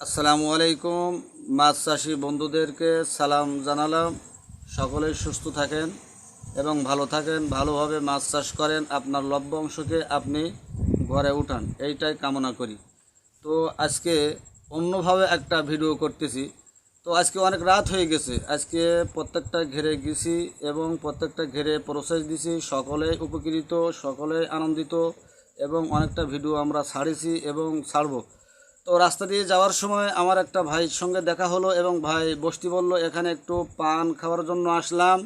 আসসালামু আলাইকুম মাছ চাষি বন্ধুদেরকে সালাম জানালাম। সকলেই সুস্থ থাকেন এবং ভালো থাকেন, ভালোভাবে মাছ চাষ করেন। আপনার লভ্য অংশকে আপনি ঘরে উঠান, এইটাই কামনা করি। তো আজকে অন্যভাবে একটা ভিডিও করতেছি। তো আজকে অনেক রাত হয়ে গেছে, আজকে প্রত্যেকটা ঘেরে গেছি এবং প্রত্যেকটা ঘেরে প্রসেস দিছি। সকলে উপকৃত সকলে আনন্দিত এবং অনেকটা ভিডিও আমরা ছাড়েছি এবং ছাড়বো। তো রাস্তা দিয়ে যাওয়ার সময় আমার একটা ভাইয়ের সঙ্গে দেখা হলো এবং ভাই বসতি বলল, এখানে একটু পান খাওয়ার জন্য আসলাম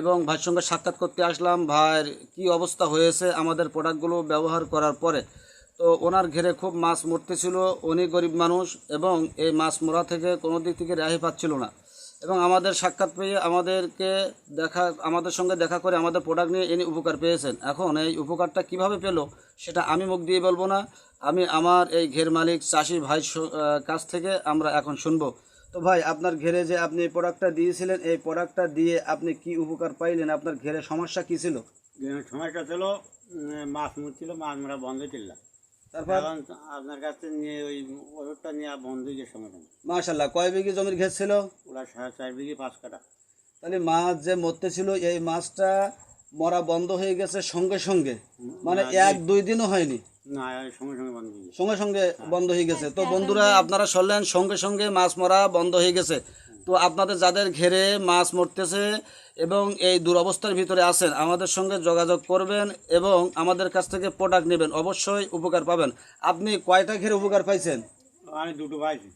এবং ভাইয়ের সঙ্গে সাক্ষাৎ করতে আসলাম। ভাইয়ের কি অবস্থা হয়েছে, আমাদের প্রোডাক্টগুলো ব্যবহার করার পরে। তো ওনার ঘেরে খুব মাছ মরতেছিল। উনি গরিব মানুষ এবং এই মাছ মরা থেকে কোনো দিক থেকে রেহাই পাচ্ছিল না। এবং আমাদের সাক্ষাৎ পেয়ে আমাদেরকে দেখা, আমাদের সঙ্গে দেখা করে আমাদের প্রোডাক্ট নিয়ে ইনি উপকার পেয়েছেন। এখন এই উপকারটা কীভাবে পেল সেটা আমি মুখ দিয়ে বলব না। আমি আমার এই ঘের মালিক, চাষি ভাই কাছ থেকে আমরা এখন শুনব। তো ভাই, আপনার ঘেরে যে আপনি এই প্রোডাক্টটা দিয়েছিলেন, এই প্রোডাক্টটা দিয়ে আপনি কি উপকার পাইলেন? আপনার ঘেরে সমস্যা কী ছিল? যে সময়টা ছিল মাছ মুড়ছিল মাছ মারা বন্ধ ছিল তারপর আপনার কাছে নিয়ে ওই ওষুধটা নিয়ে বন্ধ যে মাশাল্লাহ কয় বিঘি জমির ঘের ছিল? ওরা সাড়ে চার বিঘি পাঁচ কাটা তাহলে মাছ যে মরতেছিল এই মাছটা মরা বন্ধ হয়ে গেছে সঙ্গে সঙ্গে? মানে এক দুই দিনও হয়নি? সঙ্গে সঙ্গে বন্ধ হয়ে গেছে। সঙ্গে সঙ্গে বন্ধ হয়ে গেছে। তো বন্ধুরা আপনারা শুনলেন সঙ্গে সঙ্গে মাছ মরা বন্ধ হয়ে গেছে। তো আপনাদের যাদের ঘেরে মাছ মরতেছে এবং এই দুরবস্থার ভিতরে আছেন আমাদের সঙ্গে যোগাযোগ করবেন এবং আমাদের কাছ থেকে প্রোডাক্ট নেবেন। অবশ্যই উপকার পাবেন। আপনি কয়টা ঘেরে উপকার পাইছেন? আমি দুটো পাইছি।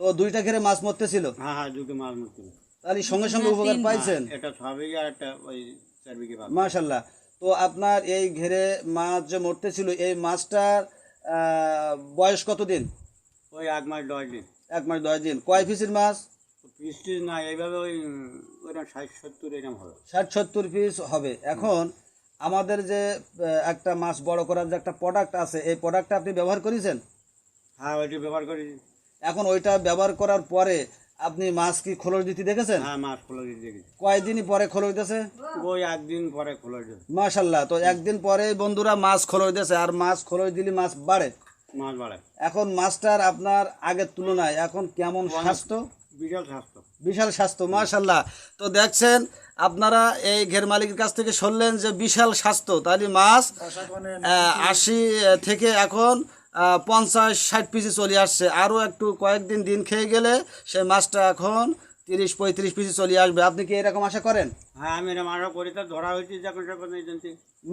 তো দুইটা ঘেরে মাছ মরতেছিল? হ্যাঁ হ্যাঁ দুটো মাছ মুড়ছিল তাহলে সঙ্গে সঙ্গে উপকার পাইছেন? এটা বিঘি আর একটা ওই চার বিঘি মাশাল্লাহ তো আপনার এই ঘেরে মাছ যে মরতেছিল এই মাছটার বয়স কতদিন? ওই এক মাস দশ দিন। এক মাস দশ দিন। কয় পিসের মাছ? বৃষ্টি না এইভাবে ওই উম, ওইরকম ষাট সত্তর এরকম হবে। ষাট সত্তর পিস হবে। এখন আমাদের যে একটা মাছ বড় করার যে একটা প্রোডাক্ট আছে এই প্রোডাক্টটা আপনি ব্যবহার করেছেন? হ্যাঁ ওইটা ব্যবহার করি। এখন ওইটা ব্যবহার করার পরে আপনি মাছ কি খোলস দিতে দেখেছেন? হ্যাঁ মাছ খোলা দিয়ে দেখেছি। কয়দিনই পরে খোলস দিতেছে? ওই একদিন পরে খোলা দিয়ে মাশাল্লাহ তো একদিন পরে বন্ধুরা মাছ খোলস দিতেছে আর মাছ খোলস দিলে মাছ বাড়ে। মাছ বাড়ায় এখন মাছটার আপনার আগের তুলনায় এখন কেমন স্বাস্থ্য? বিশাল স্বাস্থ্য। বিশাল মাশাল্লাহ তো দেখছেন আপনারা এই ঘের মালিকের কাছ থেকে শুনলেন যে বিশাল স্বাস্থ্য তাহলে মাছ আশি থেকে এখন পঞ্চাশ ষাট পিসি চলে আসছে। আরও একটু কয়েকদিন দিন খেয়ে গেলে সেই মাছটা এখন তিরিশ পঁয়ত্রিশ পিসি চলে আসবে। আপনি কি এরকম আশা করেন? হ্যাঁ আমি এরকম আরও করি। তো ধরা হয়েছে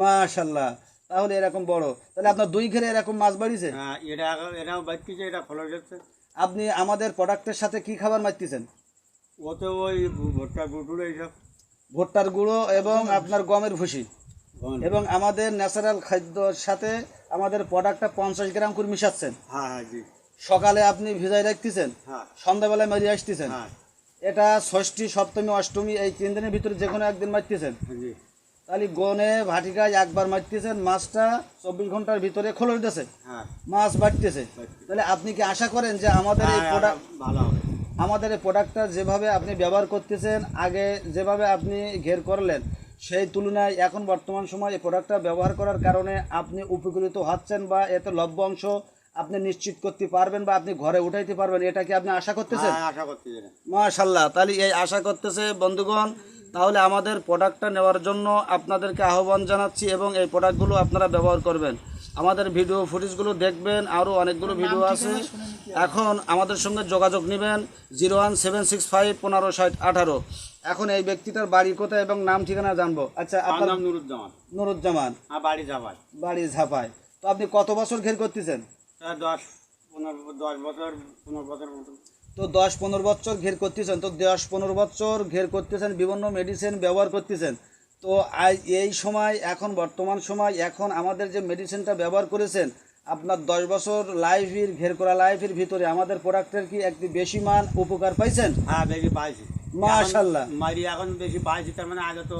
মাশাল্লাহ তাহলে এরকম বড়। তাহলে আপনার দুই ঘেরে এরকম মাছ বাড়িছে হ্যাঁ এটা এরাও বাচ্চিছে এটা খোলা যাচ্ছে আপনি আমাদের প্রোডাক্টের সাথে কি খাবার মারতেছেন? ও ওই ভুট্টা বুটুর এইসব। ভুট্টার গুঁড়ো এবং আপনার গমের ভুসি। এবং আমাদের ন্যাচারাল খাদ্যর সাথে আমাদের প্রোডাক্টটা পঞ্চাশ গ্রাম করে মিশাচ্ছেন। হ্যাঁ হ্যাঁ জি। সকালে আপনি ভিজাই রাখতেছেন হ্যাঁ। সন্ধ্যাবেলায় মারিয়ে আসতেছেন। হ্যাঁ। এটা ষষ্ঠী সপ্তমী অষ্টমী এই তিন দিনের ভিতরে যে কোনো একদিন মারতেছেন। জি। তাহলে গনে ভাটিকায় একবার মারতেছেন মাছটা চব্বিশ ঘণ্টার ভিতরে খোলস দিতেছে হ্যাঁ। মাছ বাড়তেছে। তাহলে আপনি কি আশা করেন যে আমাদের এই হ্যাঁ, প্রোডাক্ট ভালো হবে। আমাদের এই প্রোডাক্টটা যেভাবে আপনি ব্যবহার করতেছেন আগে যেভাবে আপনি ঘের করলেন সেই তুলনায় এখন বর্তমান সময় এই প্রোডাক্টটা ব্যবহার করার কারণে আপনি উপকৃত হচ্ছেন বা এতে লভ্য অংশ আপনি নিশ্চিত করতে পারবেন বা আপনি ঘরে উঠাইতে পারবেন। এটা কি আপনি আশা করতেছেন? হ্যাঁ আশা করতে যেটা মাশাল্লাহ তাহলে এই আশা করতেছে বন্ধুগণ তাহলে আমাদের প্রোডাক্টটা নেওয়ার জন্য আপনাদেরকে আহ্বান জানাচ্ছি এবং এই প্রোডাক্টগুলো আপনারা ব্যবহার করবেন। আমাদের ভিডিও ফুটেজগুলো দেখবেন আরও অনেকগুলো ভিডিও আছে। এখন আমাদের সঙ্গে যোগাযোগ নেবেন zero one seven six five পনেরো ষাট আঠারো। এখন এই ব্যক্তিটার বাড়ি কোথায় এবং নাম ঠিকানা জানব। আচ্ছা আপনার নাম নুরুজ্জামান। নুরুজ্জামান। বাড়ি যাবার বাড়ি ঝাপায় তো আপনি কত বছর ঘের করতেছেন? দশ পনেরো দশ বছর পনেরো বছর মতো। তো দশ পনেরো বছর ঘের করতেছেন তো দশ পনেরো বছর ঘের করতেছেন বিভিন্ন মেডিসিন ব্যবহার করতেছেন। তো এই সময় এখন বর্তমান সময় এখন আমাদের যে মেডিসিনটা ব্যবহার করেছেন আপনার দশ বছর লাইফের ঘের করা লাইফের ভিতরে আমাদের প্রোডাক্টের কি একটি বেশি মান উপকার পাইছেন? হ্যাঁ বেশি পাইছি। মাশাল্লাহ। মারি এখন বেশি পাইছি তার মানে আগে তো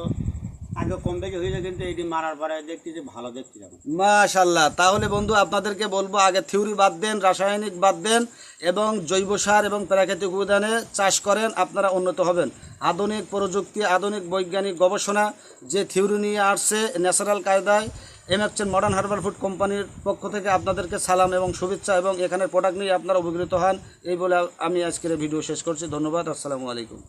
আগে কম বেশি হয়েছে, কিন্তু এটি মারার পরে দেখছি যে ভালো দেখছি এখন। মাশাল্লাহ তাহলে বন্ধু, আপনাদেরকে বলব, আগে থিওরি বাদ দেন, রাসায়নিক বাদ দেন, এবং জৈব সার এবং প্রাকৃতিক উপাদানে চাষ করেন, আপনারা উন্নত হবেন। আধুনিক প্রযুক্তি, আধুনিক বৈজ্ঞানিক গবেষণা, যে থিওরি নিয়ে আসছে ন্যাচারাল কায়দায় এম এমএকচেন মডার্ন হার্বাল ফুড কোম্পানির পক্ষ থেকে আপনাদেরকে সালাম এবং শুভেচ্ছা, এবং এখানে প্রোডাক্ট নিয়ে আপনারা উপকৃত হন, এই বলে আমি আজকের ভিডিও শেষ করছি। ধন্যবাদ, আসসালামু আলাইকুম।